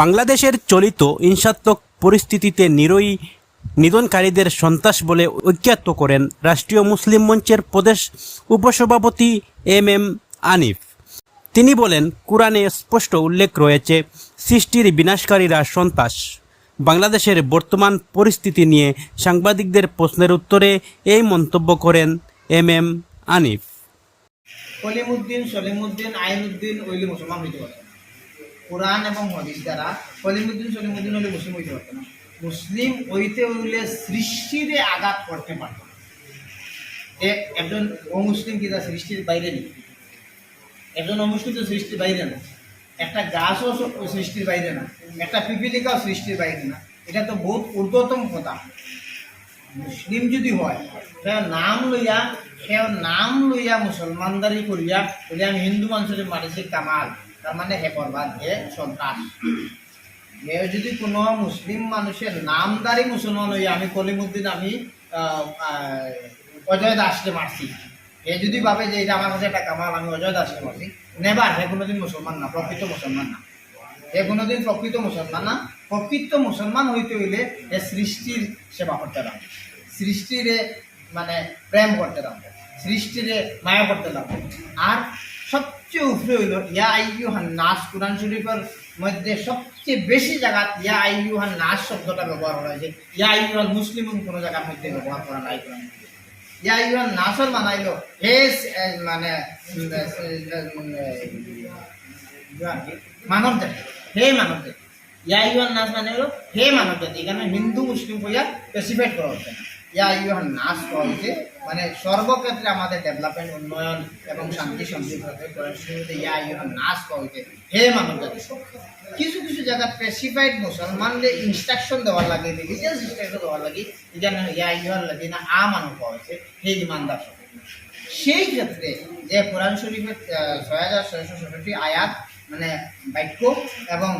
বাংলাদেশের চলিত হিংসাত্মক পরিস্থিতিতে নিরয়ী নিধনকারীদের সন্ত্রাস বলে ঐক্যাত্ত করেন রাষ্ট্রীয় মুসলিম মঞ্চের প্রদেশ উপসভাপতি এম এম আনিফ। তিনি বলেন, কোরআনে স্পষ্ট উল্লেখ রয়েছে, সৃষ্টির বিনাশকারীরা সন্ত্রাস। বাংলাদেশের বর্তমান পরিস্থিতি নিয়ে সাংবাদিকদের প্রশ্নের উত্তরে এই মন্তব্য করেন এম এম আনিফ। সলিমুদ্দিন, আইনুদ্দিন ওইলি মুসলমান হইতে পারত না কোরআন এবং হদিস দ্বারা কলিমুদ্দিন, সলিমুদ্দিন হইলে মুসলিম হইতে পারত না। মুসলিম হইতে হইলে সৃষ্টিরে আঘাত করতে পারত না। একজন অমুসলিম কি তার সৃষ্টির বাইরে নেই? একজন অমুসলিম তো সৃষ্টির বাইরে না। একটা গাছও সৃষ্টির বাইরে না। একটা পিপিলিকাও সৃষ্টির বাইরে না। এটা তো বহুত ঊর্ধ্বতম কথা। মুসলিম যদি হয় সে নাম লইয়া সে নাম লইয়া মুসলমানদারি করিয়া বলে আমি হিন্দু মানুষের মারিছি কামাল। তার মানে হে বরবাদ হে সন্ত্রাস হে যদি কোনো মুসলিম মানুষের নামদারি মুসলমান হইয়া আমি কলিমুদ্দিন, আমি অজয় দাসকে মারছি। হে যদি ভাবে যে এটা আমার কাছে একটা কামাল, আমি অজয় দাসকে মারছি, নেবার, হে কোনোদিন মুসলমান না, প্রকৃত মুসলমান না। এ কোনোদিন প্রকৃত মুসলমান না, প্রকৃত মুসলমান হইতে হইলে এ সৃষ্টির সেবা করতে লাগবে সৃষ্টিরে মানে প্রেম করতে লাগবে সৃষ্টিরে মায়া করতে লাগবে আর সবচেয়ে উপরে হইল, ইয়া আইয়ু হান নাস, কোরআন শরীফের মধ্যে সবচেয়ে বেশি জায়গা ইয়া আইয়ু হান নাস শব্দটা ব্যবহার করা হয়েছে। ইয়া আইয়ু হান মুসলিম কোনো জায়গার মধ্যে ব্যবহার করা নাই কোরআন। ইয়া আইয়ু হান নাসর মানাইলো হে মানে মানব জাতি, হে মানব জাতি। ইয়া ইউহান নাস মানে হলো হে মানব জাতি, এখানে হিন্দু, মুসলিম কইয়া স্পেসিফাইড করা হচ্ছে ইয়া ইউহান নাস করা হচ্ছে মানে সর্বক্ষেত্রে আমাদের ডেভেলপমেন্ট উন্নয়ন এবং শান্তি সমৃদ্ধি পরিস্থিতিতে ইউহান নাস করা হে মানব জাতি কিছু কিছু জায়গা স্পেসিফাইড মুসলমানদের ইনস্ট্রাকশন দেওয়ার লাগে রিলিজিয়াস ইনস্ট্রাকশন দেওয়ার লাগে এখানে ইয়া ইউহান লাগে না আ মানব হয়েছে হে ইমানদার সেই ক্ষেত্রে যে কোরআন শরীফের ছয় হাজার ছয়শো ষষ্ঠটি আয়াত মানে বাক্য এবং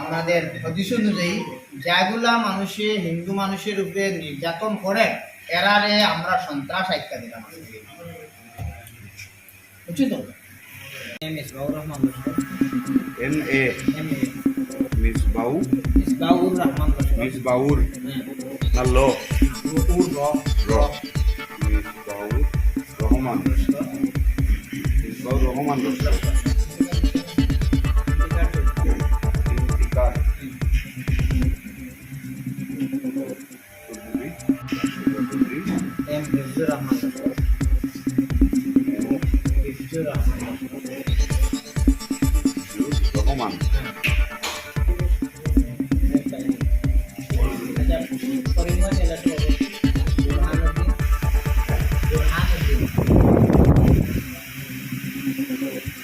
আমাদের হদিস অনুযায়ী যেগুলা মানুষে হিন্দু মানুষের উপরে নির্যাতন করে এরারে আমরা সন্ত্রাস আখ্যা দিলাম। বুঝছি তো? M S Babur Rahman N A. M A. Misbau S Babur Rahman Misbaur না ল উ- উ র। র। মিসবাউর রহমান মিসবাউর রহমান লস্কর হিফজুর রহমান লস্কর